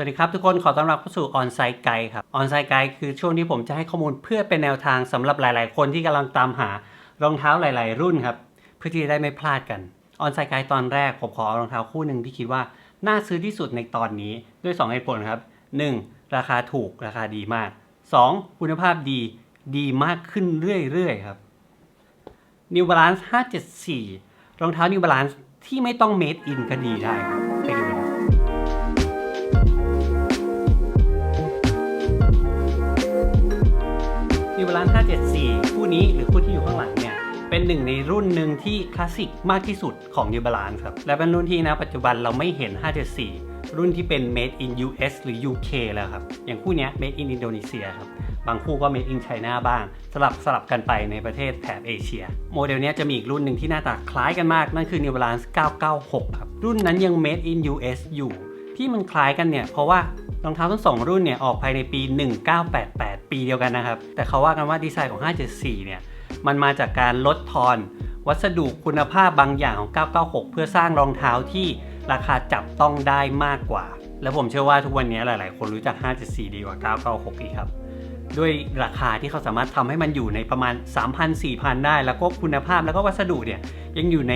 สวัสดีครับทุกคนขอต้อนรับเข้าสู่ On Site Guide ครับ On Site Guide คือช่วงที่ผมจะให้ข้อมูลเพื่อเป็นแนวทางสำหรับหลาย ๆ คนที่กำลังตามหารองเท้าหลาย ๆ รุ่นครับเพื่อที่จะได้ไม่พลาดกัน On Site Guide ตอนแรกผมขอเอารองเท้าคู่หนึ่งที่คิดว่าน่าซื้อที่สุดในตอนนี้ด้วย2เหตุผลครับ 1. ราคาถูกราคาดีมาก 2. คุณภาพดีดีมากขึ้นเรื่อย ๆ ครับ New Balance 574 รองเท้า New Balance ที่ไม่ต้อง made in ก็ดีได้ครับ นิวบาลาน574 คู่นี้หรือคู่ที่อยู่ข้างหลังเนี่ย เป็นหนึ่งในรุ่นหนึ่งที่คลาสสิกมากที่สุดของ New Balance ครับ และเป็นรุ่นที่นะปัจจุบันเราไม่เห็น 574 รุ่นที่เป็น made in US หรือ UK แล้วครับ อย่างคู่นี้ made in Indonesia ครับบางคู่ก็ made in China บ้าง สลับสลับกันไปในประเทศแถบเอเชีย โมเดลนี้จะมีอีกรุ่นหนึ่งที่หน้าตาคล้ายกันมาก นั่นคือ New Balance 996 ครับ รุ่นนั้นยัง made in US อยู่ ที่มันคล้ายกันเนี่ยเพราะว่า รองเท้าทั้งสองรุ่นเนี่ยออกภายในปี 1988 ปีเดียวกันนะครับ แต่เขาว่ากันว่าดีไซน์ของ 574 เนี่ยมันมาจากการลดทอน วัสดุคุณภาพบางอย่างของ 996 เพื่อสร้างรองเท้าที่ราคาจับต้องได้มากกว่า และผมเชื่อว่าทุกวันนี้หลาย ๆ คนรู้จัก 574 ดีกว่า 996 อีกครับด้วยราคาที่เขาสามารถทำให้มันอยู่ในประมาณ 3,000-4,000 ได้ แล้วก็คุณภาพแล้วก็วัสดุเนี่ยยังอยู่ใน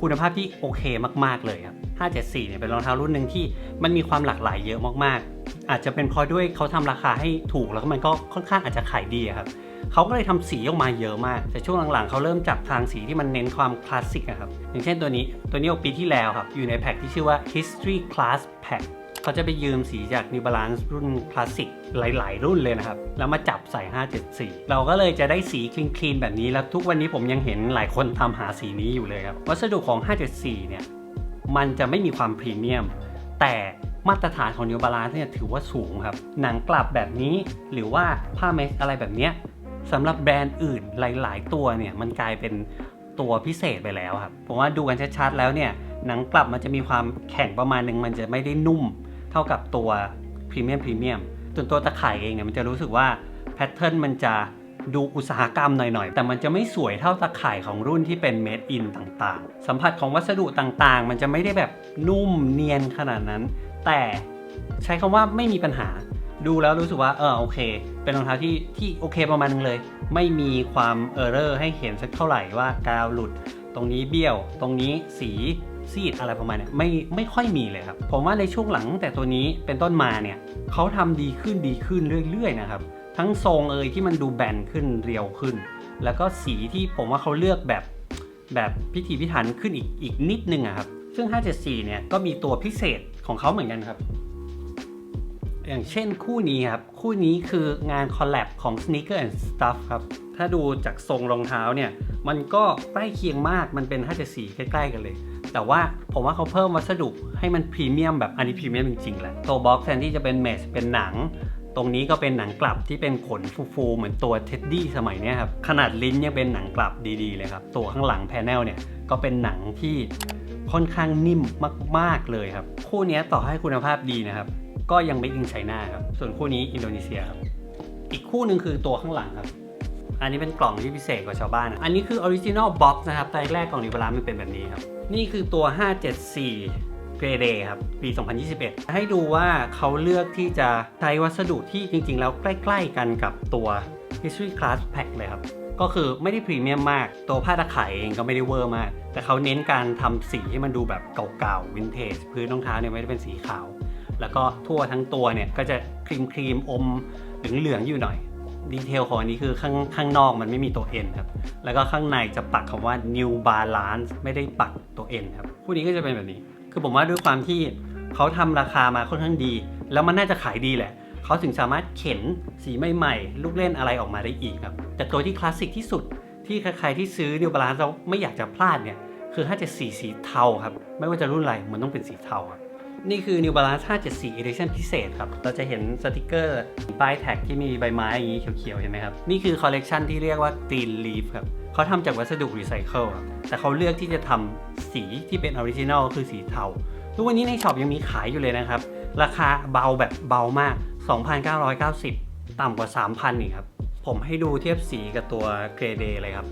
คุณภาพที่โอเคมาก ๆ เลยครับ 574 เนี่ยเป็นรองเท้ารุ่นหนึ่งที่มันมีความหลากหลายเยอะมาก ๆ อาจจะเป็นเพราะด้วยเขาทำราคาให้ถูกแล้วก็มันก็ค่อนข้างอาจจะขายดีครับเขาก็เลยทำสีออกมาเยอะมาก แต่ช่วงหลังๆเขาเริ่มจับทางสีที่มันเน้นความคลาสสิกครับอย่างเช่นตัวนี้ตัวนี้ออกปีที่แล้วครับ อยู่ในแพ็คที่ชื่อว่า History Class Pack เขาจะไปยืมสีจาก New Balance รุ่นคลาสสิกหลาย ๆ รุ่นเลยนะครับ แล้วมาจับใส่ 574 เราก็เลยจะได้สีคลีนๆแบบนี้แล้วทุกวันนี้ผมยังเห็นหลายคนทำหาสีนี้อยู่เลยครับ วัสดุของ 574 เนี่ย มันจะไม่มีความพรีเมียม แต่ มาตรฐานของ New Balance เนี่ยถือว่าสูงครับ หนังกลับแบบนี้หรือว่าผ้าเมชอะไรแบบเนี้ยสำหรับแบรนด์อื่นหลาย ๆ ตัวเนี่ยมันกลายเป็นตัวพิเศษไปแล้วครับผมว่าดูกันชัดๆแล้วเนี่ยหนังกลับมันจะมีความแข็งประมาณหนึ่งมันจะไม่ได้นุ่ม เท่ากับตัวพรีเมียมพรีเมียมส่วนตัวตะข่ายเองเนี่ยมันจะรู้สึกว่าแพทเทิร์นมันจะดูอุตสาหกรรมหน่อยๆ แต่มันจะไม่สวยเท่าตะข่ายของรุ่นที่เป็นเมดอินต่างๆ สัมผัสของวัสดุต่างๆ มันจะไม่ได้แบบนุ่มเนียนขนาดนั้น แต่ใช้คำว่าไม่มีปัญหา ดูแล้วรู้สึกว่าเออโอเค เป็นรองเท้าที่ที่โอเคประมาณนึงเลย ไม่มีความเออร์เรอร์ให้เห็นสักเท่าไหร่ว่ากาวหลุด ตรงนี้เบี้ยว ตรงนี้สีซีดอะไรประมาณเนี้ยไม่ไม่ค่อยมีเลยครับ ผมว่าในช่วงหลังแต่ตัวนี้เป็นต้นมาเนี่ยเขาทำดีขึ้นดีขึ้นเรื่อยๆนะครับ ทั้งทรงเอยที่มันดูแบนขึ้นเรียวขึ้น แล้วก็สีที่ผมว่าเขาเลือกแบบแบบพิถีพิถันขึ้นอีกอีกนิดนึงอะครับซึ่ง 574 เนี่ยก็มีตัวพิเศษ ของเขาเหมือนกันครับ อย่างเช่นคู่นี้ครับ คู่นี้คืองานคอลแลบของ Sneaker and Stuff ครับ ถ้าดูจากทรงรองเท้าเนี่ย มันก็ใกล้เคียงมากมันเป็น 574 ใกล้ ๆ กันเลย แต่ว่าผมว่าเขาเพิ่มวัสดุให้มันพรีเมียมแบบอันนี้พรีเมียมจริงๆแหละตัวบ็อกซ์แทนที่จะเป็นเมชเป็นหนังตรงนี้ก็เป็นหนังกลับที่เป็นขนฟูๆเหมือนตัวเท็ดดี้สมัยนี้ครับ ขนาดลิ้นยังเป็นหนังกลับดีๆเลยครับ ตัวข้างหลังแพนเนลเนี่ย ก็เป็นหนังที่ ค่อนข้างนิ่มมาก ๆเลยครับ คู่นี้ต่อให้คุณภาพดีนะครับ ก็ยังไม่อิงไชน่าครับ ส่วนคู่นี้อินโดนีเซียครับ อีกคู่หนึ่งคือตัวข้างหลังครับ อันนี้เป็นกล่องที่พิเศษกว่าชาวบ้านนะอันนี้คือออริจินอลบ็อกซ์นะครับแต่แรกกล่องนิวบาลานมันเป็นแบบนี้ครับ นี่คือตัว 574เกรเดครับ ปี 2021 ให้ดูว่าเขาเลือกที่จะใช้วัสดุที่จริง ๆ แล้วใกล้ ๆ กันกับตัว History Class Pack เลยครับ ก็คือไม่ได้พรีเมียมมาก ตัวผ้าตะข่ายเองก็ไม่ได้เวอร์มาก แต่เขาเน้นการทำสีให้มันดูแบบเก่าๆวินเทจพื้นรองเท้าเนี่ยไม่ได้เป็นสีขาว แล้วก็ทั่วทั้งตัวเนี่ยก็จะครีมครีมๆอมเหลืองๆอยู่หน่อยดีเทลของอันนี้คือข้างข้างนอกมันไม่มีตัว N ครับ แล้วก็ข้างในจะปักคำว่า New Balance ไม่ได้ปักตัว N ครับคู่นี้ก็จะเป็นแบบนี้ คือผมว่าด้วยความที่เขาทำราคามาค่อนข้างดี แล้วมันน่าจะขายดีแหละ เขาถึงสามารถเข็นสีใหม่ๆ ลูกเล่นอะไรออกมาได้อีกครับ แต่ตัวที่คลาสสิกที่สุด ที่ใครๆที่ซื้อ New Balance แล้วไม่อยากจะพลาดเนี่ยคือ 574 สีเทาครับ ไม่ว่าจะรุ่นอะไรมันต้องเป็นสีเทาครับ นี่คือ New Balance 574 Edition พิเศษครับ เราจะเห็นสติกเกอร์ป้ายแท็กที่มีใบไม้อย่างนี้เขียวๆ เห็นไหมครับ นี่คือคอลเลกชันที่เรียกว่า Green Leaf ครับเขาทำจากวัสดุรีไซเคิลครับแต่เขาเลือกที่จะทำสีที่เป็นออริจินอลคือสีเทา ทุกวันนี้ในช็อปยังมีขายอยู่เลยนะครับ ราคาเบาแบบเบามาก 2,990 ต่ำกว่า 3,000อีกครับ ผมให้ดูเทียบสีกับตัวเกรเดเลยครับ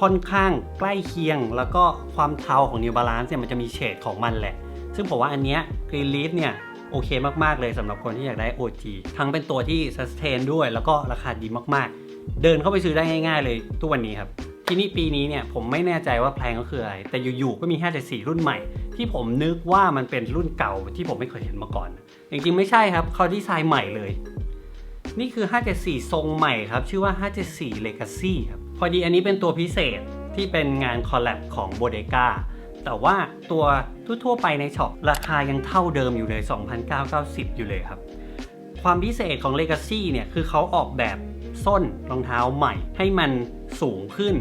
ค่อนข้างใกล้เคียง แล้วก็ความเทาของ New Balance เนี่ยมันจะมีเฉดของมันแหละ ซึ่งผมว่าอันเนี้ย Green Leaf เนี่ยโอเคมาก ๆ เลยสำหรับคนที่อยากได้ OG ทั้งเป็นตัวที่ sustain ด้วย แล้วก็ราคาดีมาก ๆ เดินเข้าไปซื้อได้ง่าย ๆ เลยทุกวันนี้ครับ ที่นี่ปีนี้เนี่ยผมไม่แน่ใจว่าแพลงก็คืออะไร แต่อยู่ๆก็มี 574 รุ่นใหม่ ที่ผมนึกว่ามันเป็นรุ่นเก่าที่ผมไม่เคยเห็นมาก่อน จริง ๆ ไม่ใช่ครับเขาดีไซน์ใหม่เลย นี่คือ 574 ทรงใหม่ครับ ชื่อว่า 574 Legacy ครับ พอดีอันนี้เป็นตัวพิเศษที่เป็นงานคอลแลบของ Bodega แต่ว่าตัวทั่วๆไปในช็อปราคายังเท่าเดิมอยู่เลย 2,990 อยู่เลยครับ ความพิเศษของ Legacy เนี่ย คือเขาออกแบบส้นรองเท้าใหม่ ให้มันสูงขึ้น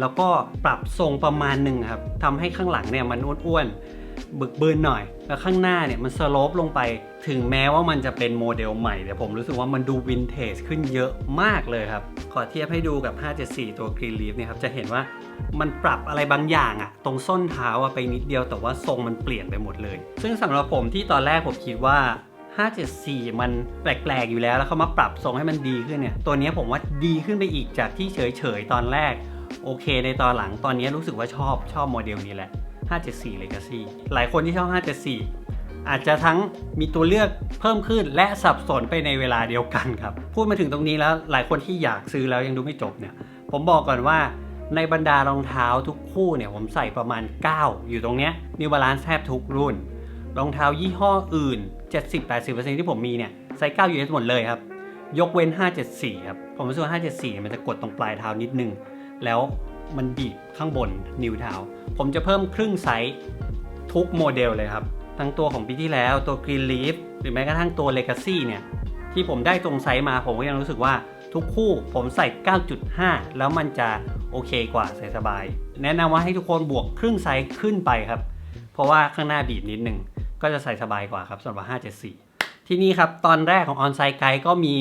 แล้วก็ปรับทรงประมาณหนึ่งครับทำให้ข้างหลังเนี่ยมันอ้วนๆ บึกบืนหน่อย แล้วข้างหน้าเนี่ยมันสโลปลงไป ถึงแม้ว่ามันจะเป็นโมเดลใหม่ แต่ผมรู้สึกว่ามันดูวินเทจขึ้นเยอะมากเลยครับ ขอเทียบให้ดูกับ 574 ตัว Green Leaf เนี่ยครับ จะเห็นว่ามันปรับอะไรบางอย่างอะตรงส้นเท้าอะไปนิดเดียวแต่ว่าทรงมันเปลี่ยนไปหมดเลย ซึ่งสำหรับผมที่ตอนแรกผมคิดว่า574 มันแปลกๆ อยู่แล้วแล้วเขามาปรับทรงให้มันดีขึ้นเนี่ย ตัวนี้ผมว่าดีขึ้นไปอีกจากที่เฉยๆ ตอนแรก โอเคในตอนหลังตอนนี้รู้สึกว่าชอบชอบโมเดลนี้แหละ 574 Legacy หลายคนที่ชอบ 574 อาจจะทั้งมีตัวเลือกเพิ่มขึ้นและสับสนไปในเวลาเดียวกันครับ พูดมาถึงตรงนี้แล้วหลายคนที่อยากซื้อแล้วยังดูไม่จบเนี่ย ผมบอกก่อนว่าในบรรดารองเท้าทุกคู่เนี่ยผมใส่ประมาณ 9 อยู่ตรงเนี้ย New Balance แทบทุกรุ่น รองเท้ายี่ห้ออื่น 70-80%ที่ผมมีเนี่ยไซส์9 US หมดเลยครับ ยกเว้น 574 ครับ ผมรู้สึกว่า574 มันจะกดตรงปลายเท้านิดนึง แล้ว มันบีบข้างบนนิ้วเท้า ผมจะเพิ่มครึ่งไซส์ทุกโมเดลเลยครับ ทั้งตัวของปีที่แล้วตัว Green Leaf หรือแม้กระทั่งตัว Legacy เนี่ย ที่ผมได้ตรงไซส์มาผมก็ยังรู้สึกว่าทุกคู่ผมใส่ 9.5 แล้วมันจะโอเคกว่าใส่สบาย แนะนำว่าให้ทุกคนบวกครึ่งไซส์ขึ้นไปครับ เพราะว่าข้างหน้าบีบนิดนึง ก็จะใส่สบายกว่าครับสำหรับ574 ที่นี่ครับ ตอนแรกของ On-Site Guide ก็มี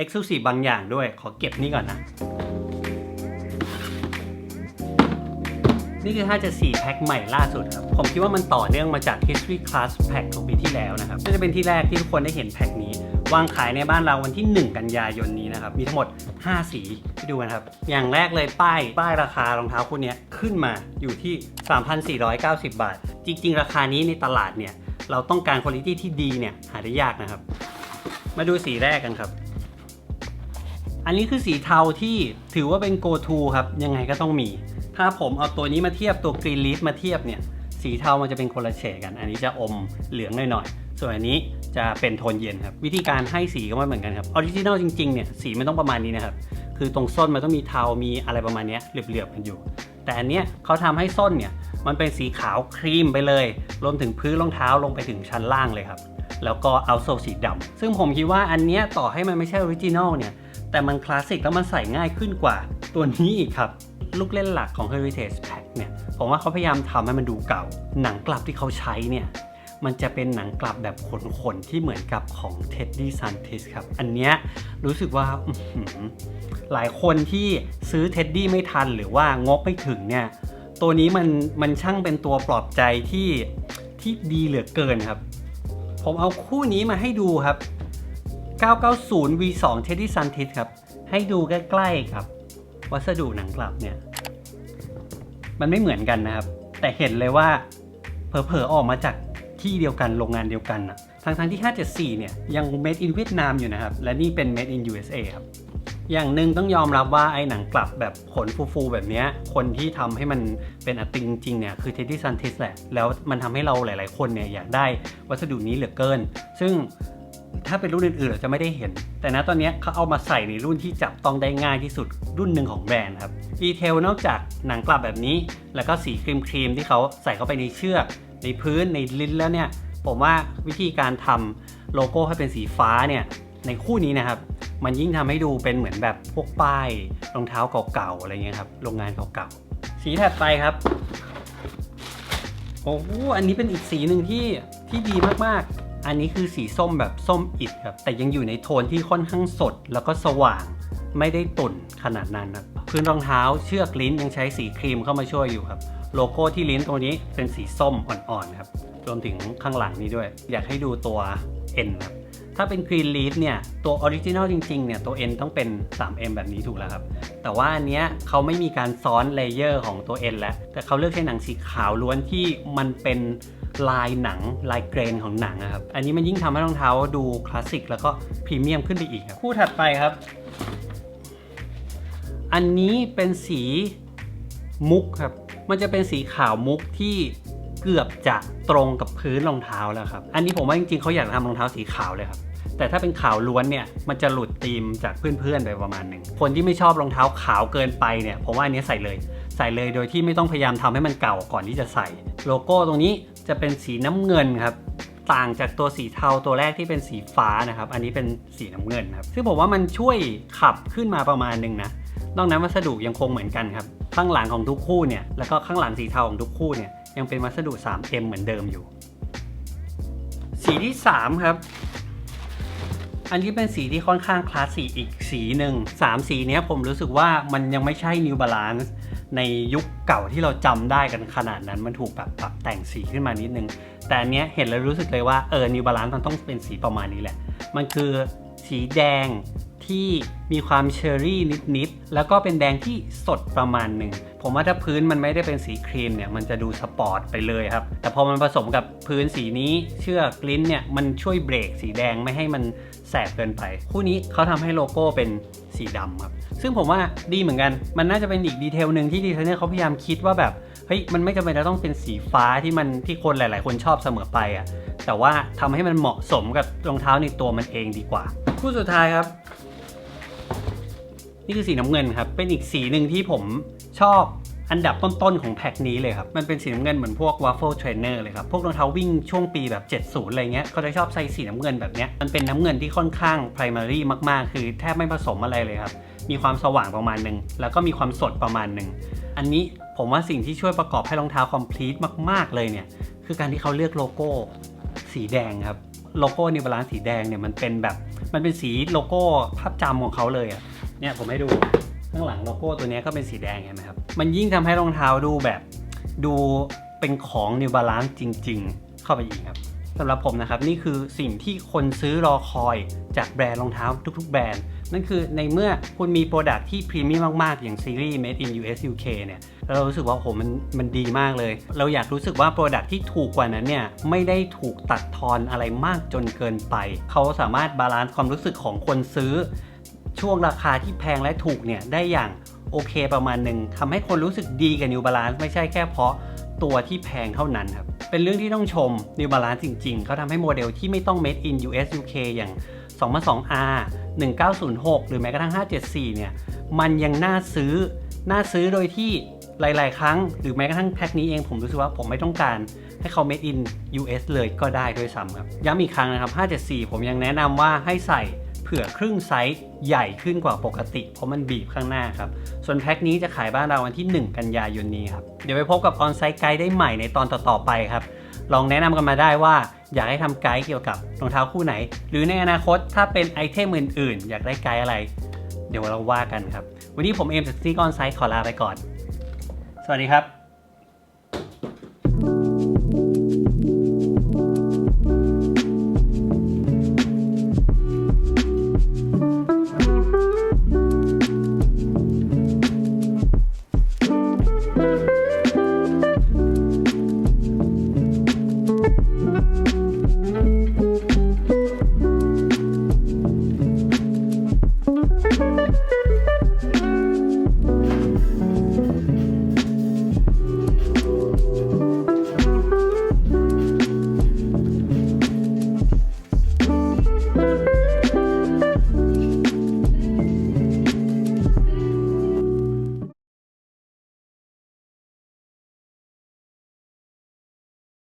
Exclusive บางอย่างด้วย ขอเก็บนี่ก่อนนะ นี่คือ 574 แพ็คใหม่ล่าสุดครับ ผมคิดว่ามันต่อเนื่องมาจาก History Class Pack ของปีที่แล้วนะครับก็จะเป็นที่แรกที่ทุกคนได้เห็นแพ็คนี้ วางขายในบ้านเราวันที่ 1 กันยายนนี้นะครับ มีทั้งหมด 5 สีไปดูกันครับ อย่างแรกเลยป้าย ป้ายราคารองเท้าคู่นี้ขึ้นมาอยู่ที่ 3,490 บาท จริง ๆ ราคานี้ในตลาดเนี่ย เราต้องการคุณภาพที่ดีเนี่ยหาได้ยากนะครับ มาดูสีแรกกันครับอันนี้คือสีเทาที่ถือว่าเป็น go to ครับ ยังไงก็ต้องมี ถ้าผมเอาตัวนี้มาเทียบตัว green leaf มาเทียบเนี่ยสีเทามันจะเป็นคนละเฉดกัน อันนี้จะอมเหลืองหน่อยๆ ส่วนอันนี้จะเป็นโทนเย็นครับ วิธีการให้สีก็ไม่เหมือนกันครับ ออริจินอลจริงๆ เนี่ยสีมันต้องประมาณนี้นะครับ คือตรงส้นมันต้องมีเทา มีอะไรประมาณนี้เหลือบๆกันอยู่ แต่อันเนี้ยเขาทำให้ส้นเนี่ยมันเป็นสีขาวครีมไปเลย รวมถึงพื้นรองเท้าลงไปถึงชั้นล่างเลยครับ แล้วก็เอาโซสีดำซึ่งผมคิดว่าอันเนี้ยต่อให้มันไม่ใช่ออริจินอลเนี่ย แต่มันคลาสสิกแล้วมันใส่ง่ายขึ้นกว่าตัวนี้อีกครับ ลูกเล่นหลักของ Heritage Pack เนี่ย ผมว่าเขาพยายามทำให้มันดูเก่า หนังกลับที่เขาใช้เนี่ย มันจะเป็นหนังกลับแบบขนๆ ที่เหมือนกับของ Teddy s a n t i s ครับ อันเนี้ยรู้สึกว่าอื้อหือหลายคนที่ซื้อ Teddy ไม่ทันหรือว่างบไม่ถึงเนี่ย ตัวนี้มันมันช่างเป็นตัวปลอบใจที่ที่ดีเหลือเกินครับ ผมเอาคู่นี้มาให้ดูครับ 990 V2 Teddy s a n t i s ครับ ให้ดูใกล้ๆครับ วัสดุหนังกลับเนี่ย มันไม่เหมือนกันนะครับ แต่เห็นเลยว่าเผลอๆออกมาจากที่เดียวกันโรงงานเดียวกันอะทั้งที่ 574 เนี่ย ยัง made in เวียดนามอยู่นะครับ และนี่เป็น made in USA ครับ อย่างหนึ่งต้องยอมรับว่าไอ้หนังกลับแบบขนฟูๆ แบบนี้ คนที่ทำให้มันเป็นอติงจริงเนี่ย คือ Teddy s a n t i s แหละ แล้วมันทำให้เราหลายๆ คนเนี่ย อยากได้วัสดุนี้เหลือเกิน ซึ่ง ถ้าเป็นรุ่นอื่นๆเราจะไม่ได้เห็น แต่นะตอนนี้เขาเอามาใส่ในรุ่นที่จับต้องได้ง่ายที่สุดรุ่นหนึ่งของแบรนด์ครับดีเทลนอกจากหนังกลับแบบนี้ แล้วก็สีครีมครีมๆที่เขาใส่เข้าไปในเชือก ในพื้นในลิ้นแล้วเนี่ย ผมว่าวิธีการทำโลโก้ให้เป็นสีฟ้าเนี่ยในคู่นี้นะครับ มันยิ่งทำให้ดูเป็นเหมือนแบบพวกป้ายรองเท้าเก่าๆอะไรเงี้ยครับโรงงานเก่าๆสีถัดไปครับโอ้โหอันนี้เป็นอีกสีหนึ่งที่ที่ดีมากๆ อันนี้คือสีส้มแบบส้มอิดครับ แต่ยังอยู่ในโทนที่ค่อนข้างสดแล้วก็สว่าง ไม่ได้ตุ่นขนาดนั้นนะพื้นรองเท้าเชือกลิ้นยังใช้สีครีมเข้ามาช่วยอยู่ครับ โลโก้ที่ลิ้นตัวนี้เป็นสีส้มอ่อนๆครับ รวมถึงข้างหลังนี้ด้วย อยากให้ดูตัว N ครับถ้าเป็น Green Leaf เนี่ยตัวออริจินอลจริงๆเนี่ยตัว N ต้องเป็น 3M แบบนี้ถูกแล้วครับ แต่ว่าอันเนี้ยเขาไม่มีการซ้อนเลเยอร์ของตัว N แล้ว แต่เขาเลือกใช้หนังสีขาวล้วนที่มันเป็น ลายหนังลายเกรนของหนังอะครับ อันนี้มันยิ่งทำให้รองเท้าดูคลาสสิกแล้วก็พรีเมียมขึ้นไปอีกครับคู่ถัดไปครับ อันนี้เป็นสีมุกครับ มันจะเป็นสีขาวมุกที่เกือบจะตรงกับพื้นรองเท้าแล้วครับ อันนี้ผมว่าจริงๆเขาอยากทำรองเท้าสีขาวเลยครับ แต่ถ้าเป็นขาวล้วนเนี่ย มันจะหลุดธีมจากเพื่อนๆไปประมาณหนึ่ง คนที่ไม่ชอบรองเท้าขาวเกินไปเนี่ย ผมว่าอันนี้ใส่เลย ใส่เลยโดยที่ไม่ต้องพยายามทำให้มันเก่าก่อนที่จะใส่ โลโก้ตรงนี้ จะเป็นสีน้ำเงินครับต่างจากตัวสีเทาตัวแรกที่เป็นสีฟ้านะครับ อันนี้เป็นสีน้ำเงินครับซึ่งผมว่ามันช่วยขับขึ้นมาประมาณหนึ่งนะนอกนั้นวัสดุยังคงเหมือนกันครับข้างหลังของทุกคู่เนี่ยแล้วก็ข้างหลังสีเทาของทุกคู่เนี่ยยังเป็นวัสดุ 3M เหมือนเดิมอยู่ สีที่ 3 ครับ อันนี้เป็นสีที่ค่อนข้างคลาสสิกอีกสีหนึ่งสามสีนี้ผมรู้สึกว่ามันยังไม่ใช่ New Balance ในยุคเก่าที่เราจำได้กันขนาดนั้นมันถูกแบบปรับแต่งสีขึ้นมานิดนึง แต่อันเนี้ยเห็นแล้วรู้สึกเลยว่าเออนิวบาลานซ์มันต้องเป็นสีประมาณนี้แหละ มันคือสีแดง ที่มีความเชอรี่นิดๆ แล้วก็เป็นแดงที่สดประมาณหนึ่ง ผมว่าถ้าพื้นมันไม่ได้เป็นสีครีมเนี่ย มันจะดูสปอร์ตไปเลยครับ แต่พอมันผสมกับพื้นสีนี้เชือกลิ้นเนี่ย มันช่วยเบรกสีแดงไม่ให้มันแสบเกินไป คู่นี้เขาทำให้โลโก้เป็นสีดำครับ ซึ่งผมว่าดีเหมือนกัน มันน่าจะเป็นอีกดีเทลหนึ่งที่ดีไซเนอร์เขาพยายามคิดว่าแบบ เฮ้ย มันไม่จำเป็นจะต้องเป็นสีฟ้าที่มันที่คนหลาย ๆ คนชอบเสมอไปอะ่ะ แต่ว่าทำให้มันเหมาะสมกับรองเท้าในตัวมันเองดีกว่า คู่สุดท้ายครับ นี่คือสีน้ำเงินครับ เป็นอีกสีหนึ่งที่ผมชอบอันดับต้นๆของแพ็คนี้เลยครับ มันเป็นสีน้ำเงินเหมือนพวก Waffle Trainer เลยครับ พวกรองเท้าวิ่งช่วงปีแบบ 70 อะไรเงี้ยเขาจะชอบใส่สีน้ำเงินแบบเนี้ย มันเป็นน้ำเงินที่ค่อนข้าง primary มากๆ คือแทบไม่ผสมอะไรเลยครับ มีความสว่างประมาณหนึ่ง แล้วก็มีความสดประมาณหนึ่ง อันนี้ผมว่าสิ่งที่ช่วยประกอบให้รองเท้า complete มาก ๆ เลยเนี่ย คือการที่เขาเลือกโลโก้สีแดงครับ โลโก้นิวบาลานสีแดงเนี่ยมันเป็นแบบ มันเป็นสีโลโก้ภาพจำของเขาเลยอะ เนี่ยผมให้ดูข้างหลังโลโก้ตัวนี้ก็เป็นสีแดงเห็นไหมครับ มันยิ่งทำให้รองเท้าดูแบบดูเป็นของ New Balance จริง ๆ เข้าไปอีกครับสำหรับผมนะครับนี่คือสิ่งที่คนซื้อรอคอยจากแบรนด์รองเท้าทุก ๆ แบรนด์ นั่นคือในเมื่อคุณมีโปรดักที่พรีเมียมมากๆ อย่างซีรีส์ Made in US UK เนี่ยเรารู้สึกว่าโหมันมันดีมากเลย เราอยากรู้สึกว่าโปรดักที่ถูกกว่านั้นเนี่ยไม่ได้ถูกตัดทอนอะไรมากจนเกินไป เขาสามารถบาลานซ์ความรู้สึกของคนซื้อ ช่วงราคาที่แพงและถูกเนี่ยได้อย่างโอเคประมาณหนึ่งทำให้คนรู้สึกดีกับ New Balance ไม่ใช่แค่เพราะตัวที่แพงเท่านั้นครับ เป็นเรื่องที่ต้องชม New Balance จริงๆ เขาทำให้โมเดลที่ไม่ต้อง made in US UK อย่าง 202R 1906 หรือแม้กระทั่ง 574 เนี่ย มันยังน่าซื้อ น่าซื้อโดยที่หลาย ๆ ครั้ง หรือแม้กระทั่งแพ็คนี้เองผมรู้สึกว่าผมไม่ต้องการให้เขา made in US เลยก็ได้ด้วยซ้ำครับ ย้ำอีกครั้งนะครับ 574 ผมยังแนะนำว่าให้ใส่ ผื่อครึ่งไซส์ใหญ่ขึ้นกว่าปกติ เพราะมันบีบข้างหน้าครับ ส่วนแพ็คนี้จะขายบ้านเราวันที่ 1 กันยายนนี้ครับ เดี๋ยวไปพบกับออนไซต์ไกด์ได้ใหม่ในตอนต่อๆไปครับ ลองแนะนำกันมาได้ว่าอยากให้ทำไกด์เกี่ยวกับรองเท้าคู่ไหน หรือในอนาคตถ้าเป็นไอเทมอื่นๆ อยากได้ไกด์อะไร เดี๋ยวเราว่ากันครับ วันนี้ผมเอมจากซีกอนไซต์ขอลาไปก่อน สวัสดีครับ